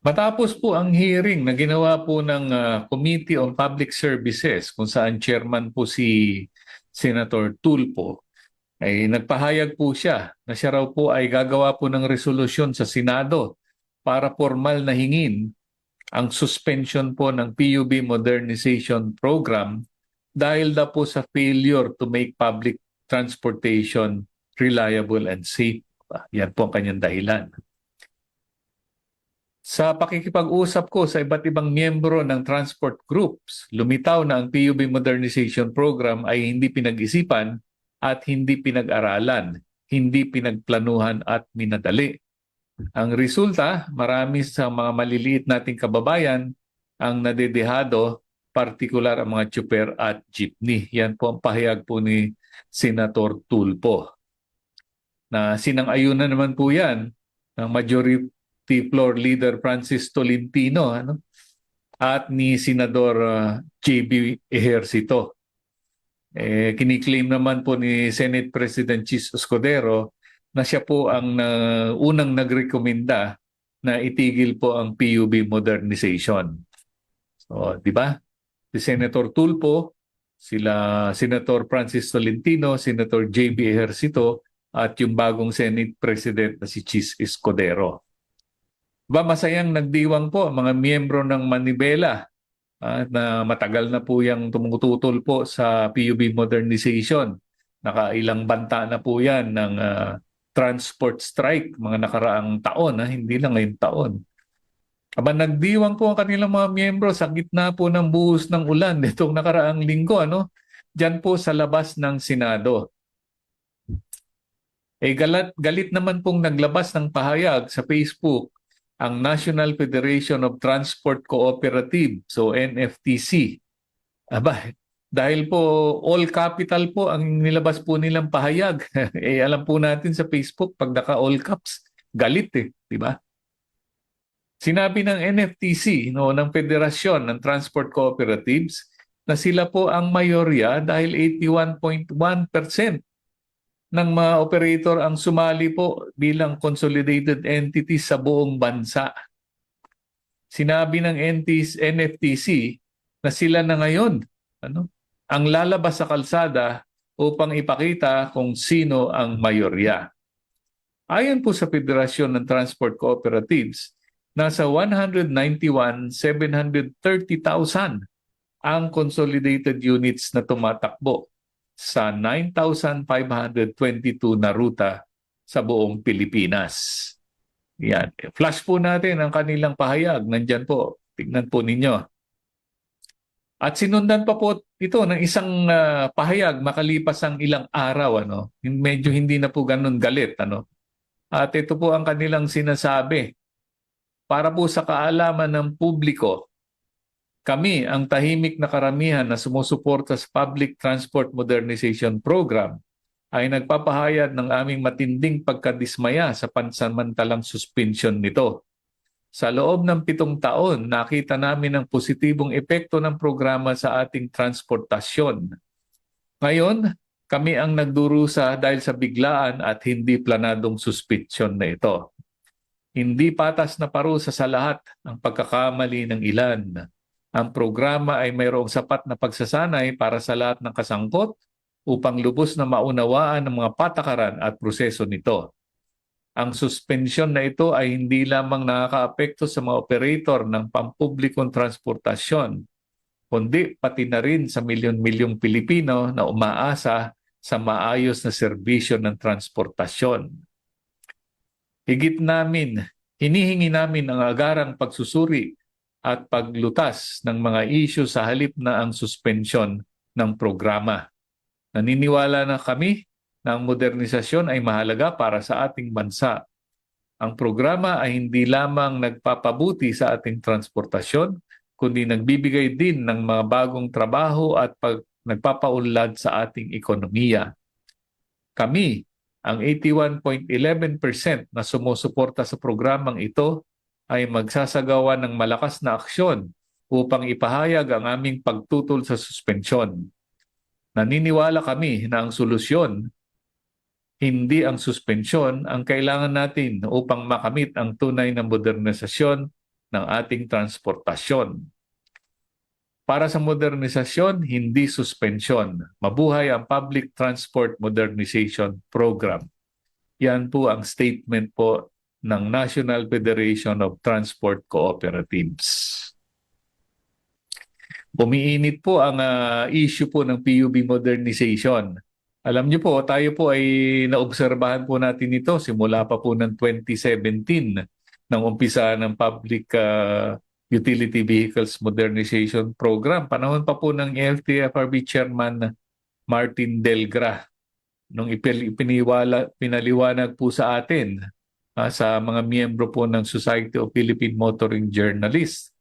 Matapos po ang hearing na ginawa po ng ah, Committee on Public Services kung saan chairman po si Senator Tulfo ay nagpahayag po siya na siya raw po ay gagawa po ng resolusyon sa Senado para formal na hingin ang suspension po ng PUB Modernization Program dahil daw po sa failure to make public transportation reliable and safe. Yan po ang kanyang dahilan. Sa pakikipag-usap ko sa iba't ibang miyembro ng transport groups, lumitaw na ang PUB Modernization Program ay hindi pinag-isipan at hindi pinag-aralan, hindi pinagplanuhan at minadali. Ang resulta, marami sa mga maliliit nating kababayan ang nadedehado, partikular ang mga tsuper at jeepney. Yan po ang pahayag po ni Senator Tulpo. Na sinang-ayunan naman po yan ng majority floor leader Francis Tolentino ano at ni senador uh, JB Ejercito. Eh kiniklaim naman po ni Senate President Chis Escudero na siya po ang uh, unang nagrekomenda na itigil po ang PUB modernization. So, di ba? Si Senator Tulpo, sila Senator Francis Tolentino, Senator JB Ejercito at yung bagong Senate President na si Chis Escudero. Ba masayang nagdiwang po mga miyembro ng Manibela ah, na matagal na po yung tumututol po sa PUB modernization. Nakailang banta na po yan ng ah, transport strike mga nakaraang taon, ha? hindi lang ngayong taon. Aba nagdiwang po ang kanilang mga miyembro sa gitna po ng buhos ng ulan nitong nakaraang linggo ano diyan po sa labas ng Senado. Eh galit, galit naman pong naglabas ng pahayag sa Facebook ang National Federation of Transport Cooperative, so NFTC. Aba, dahil po all capital po ang nilabas po nilang pahayag. eh alam po natin sa Facebook pag naka all caps, galit eh, di ba? Sinabi ng NFTC, no, ng Federasyon ng Transport Cooperatives, na sila po ang mayorya dahil 81.1% ng mga operator ang sumali po bilang consolidated entity sa buong bansa. Sinabi ng NTS, NFTC na sila na ngayon ano, ang lalabas sa kalsada upang ipakita kung sino ang mayorya. Ayon po sa Federasyon ng Transport Cooperatives, nasa 191,730,000 ang consolidated units na tumatakbo sa 9,522 na ruta sa buong Pilipinas. Yan. Flash po natin ang kanilang pahayag. Nandyan po. Tignan po ninyo. At sinundan pa po ito ng isang ah, pahayag makalipas ang ilang araw. Ano? Medyo hindi na po ganun galit. Ano? At ito po ang kanilang sinasabi. Para po sa kaalaman ng publiko, kami ang tahimik na karamihan na sumusuporta sa Public Transport Modernization Program ay nagpapahayag ng aming matinding pagkadismaya sa pansamantalang suspension nito. Sa loob ng pitong taon, nakita namin ang positibong epekto ng programa sa ating transportasyon. Ngayon, kami ang nagdurusa dahil sa biglaan at hindi planadong suspensyon na ito. Hindi patas na parusa sa lahat ang pagkakamali ng ilan ang programa ay mayroong sapat na pagsasanay para sa lahat ng kasangkot upang lubos na maunawaan ang mga patakaran at proseso nito. Ang suspensyon na ito ay hindi lamang nakakaapekto sa mga operator ng pampublikong transportasyon, kundi pati na rin sa milyon-milyong Pilipino na umaasa sa maayos na serbisyo ng transportasyon. Higit namin, hinihingi namin ang agarang pagsusuri at paglutas ng mga isyu sa halip na ang suspensyon ng programa. Naniniwala na kami na ang modernisasyon ay mahalaga para sa ating bansa. Ang programa ay hindi lamang nagpapabuti sa ating transportasyon, kundi nagbibigay din ng mga bagong trabaho at pag nagpapaunlad sa ating ekonomiya. Kami, ang 81.11% na sumusuporta sa programang ito ay magsasagawa ng malakas na aksyon upang ipahayag ang aming pagtutol sa suspensyon. Naniniwala kami na ang solusyon, hindi ang suspensyon, ang kailangan natin upang makamit ang tunay na modernisasyon ng ating transportasyon. Para sa modernisasyon, hindi suspensyon. Mabuhay ang Public Transport Modernization Program. Yan po ang statement po ng National Federation of Transport Cooperatives. Umiinit po ang ah, issue po ng PUB modernization. Alam niyo po, tayo po ay naobserbahan po natin ito simula pa po ng 2017 nang umpisa ng Public ah, Utility Vehicles Modernization Program. Panahon pa po ng LTFRB Chairman Martin Delgra nung ipiniwala, pinaliwanag po sa atin ah, sa mga miyembro po ng Society of Philippine Motoring Journalists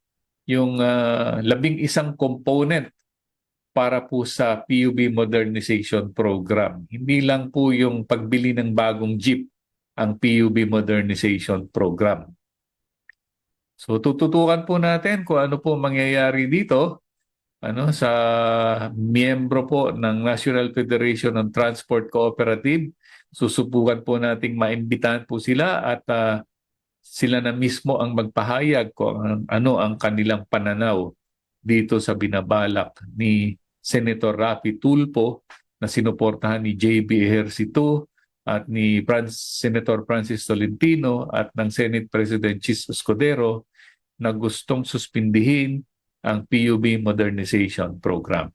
yung ah, labing isang component para po sa PUB Modernization Program. Hindi lang po yung pagbili ng bagong jeep ang PUB Modernization Program. So tututukan po natin kung ano po mangyayari dito ano sa miyembro po ng National Federation of Transport Cooperative. Susubukan po nating maimbitahan po sila at ah, sila na mismo ang magpahayag kung ano ang kanilang pananaw dito sa binabalak ni Senator Rafi Tulfo na sinuportahan ni JB Ejercito at ni Fran- Senator Francis Tolentino at ng Senate President Chis Escudero na gustong suspindihin ang PUB Modernization Program.